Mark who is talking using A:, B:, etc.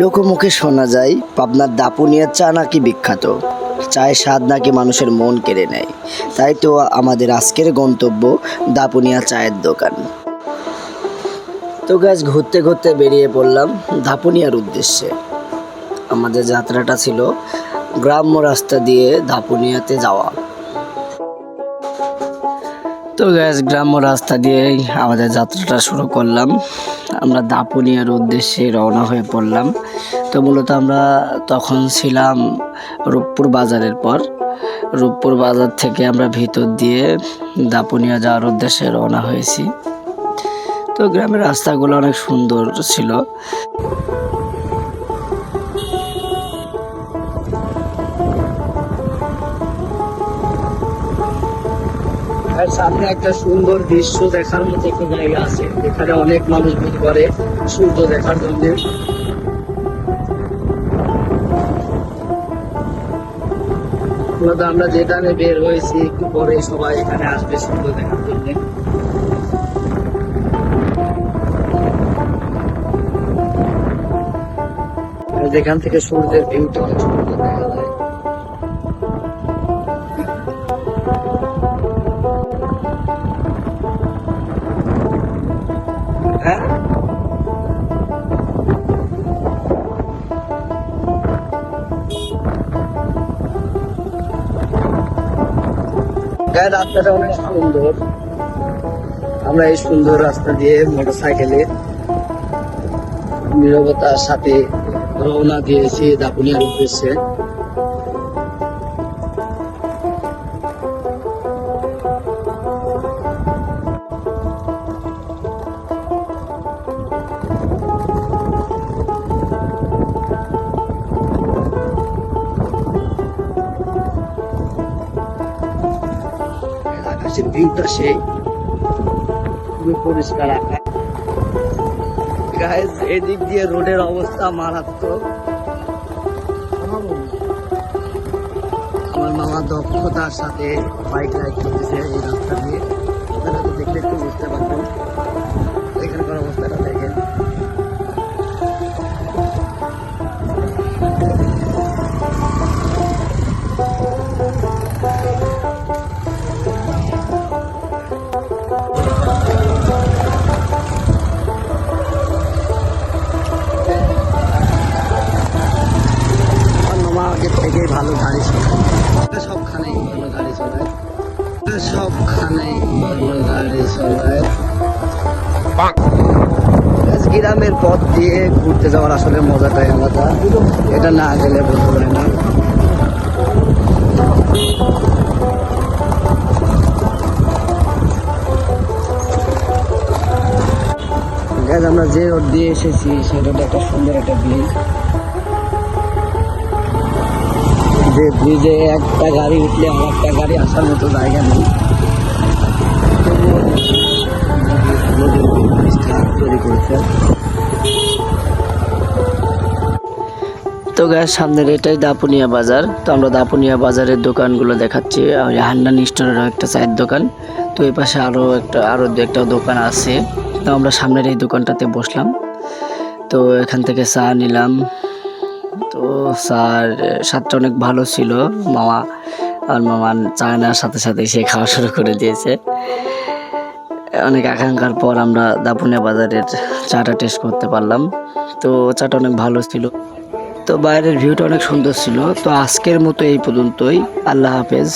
A: লোকমুখে শোনা যায়, পাবনার দাপুনিয়া চা নাকি বিখ্যাত। চায়ের স্বাদ নাকি মানুষের মন কেড়ে নেয়। তাই তো আমাদের আজকের গন্তব্য দাপুনিয়া চায়ের দোকান। তো গাছ ঘুরতে ঘুরতে বেরিয়ে পড়লাম দাপুনিয়ার উদ্দেশ্যে। আমাদের যাত্রাটা ছিল গ্রাম্য রাস্তা দিয়ে দাপুনিয়াতে যাওয়া। তো গ্যাস গ্রাম্য রাস্তা দিয়েই আমাদের যাত্রাটা শুরু করলাম। আমরা দাপুনিয়ার উদ্দেশ্যে রওনা হয়ে পড়লাম। তো মূলত আমরা তখন ছিলাম রূপপুর বাজারের পর। রূপপুর বাজার থেকে আমরা ভিতর দিয়ে দাপুনিয়া যাওয়ার উদ্দেশ্যে রওনা হয়েছি। তো গ্রামের রাস্তাগুলো অনেক সুন্দর ছিল। আর সামনে একটা সুন্দর দৃশ্য দেখার মতো একটা জায়গা আছে। এখানে অনেক মানুষ ভিড় করে সূর্য দেখার জন্য। আমরা যেখানে বের হয়েছি, একটু পরে সবাই এখানে আসবে সূর্য দেখার জন্য। যেখান থেকে সূর্যের ভিউটা অনেক সুন্দর দেখা যায়। গায়ে রাস্তাটা অনেক সুন্দর। আমরা এই সুন্দর রাস্তা দিয়ে মোটর সাইকেলে নিরবতার সাথে রওনা দিয়েছি দাপুনিয়ার উদ্দেশ্যে। আকাশের ভিউটা সেই খুবই পরিষ্কার আকাশ গায়ে এদিক দিয়ে রোডের অবস্থা মারাত্মক। আমার মামা দক্ষতার সাথে বাইক রাইড করতেছে এই রাস্তা দিয়ে। আপনারা তো দেখলে একটু বুঝতে পারবেন। গাড়ি চালায়। সবখানেই ভালো গাড়ি চালায়। সবখানেই ভালো গাড়ি চালায়। গ্রামের পথ দিয়ে ঘুরতে যাওয়ার আসলে মজাটাই আলাদা। এটা না গেলে বলতে পারে না। আমরা যে রোড দিয়ে এসেছি, সেই রোড একটা সুন্দর একটা ব্রিজ। ব্রিজে একটা গাড়ি উঠলে আর একটা গাড়ি আসার মতো জায়গা নেই। তো গ্যাস সামনের এটাই দাপুনিয়া বাজার। তো আমরা দাপুনিয়া বাজারের দোকানগুলো দেখাচ্ছি। আর হান্নান স্টোরেরও একটা চায়ের দোকান। তো এই পাশে আরও একটা আরও দু একটা দোকান আছে। তো আমরা সামনের এই দোকানটাতে বসলাম। তো এখান থেকে চা নিলাম। তো স্যার, স্বাদটা অনেক ভালো ছিল। মামা আর মামা নেওয়ার সাথে সাথে সে খাওয়া শুরু করে দিয়েছে। অনেক আকাঙ্ক্ষার পর আমরা দাপুনিয়া বাজারের চাটা টেস্ট করতে পারলাম। তো চাটা অনেক ভালো ছিল। তো বাইরের ভিউটা অনেক সুন্দর ছিল। তো আজকের মতো এই পর্যন্তই। আল্লাহ হাফেজ।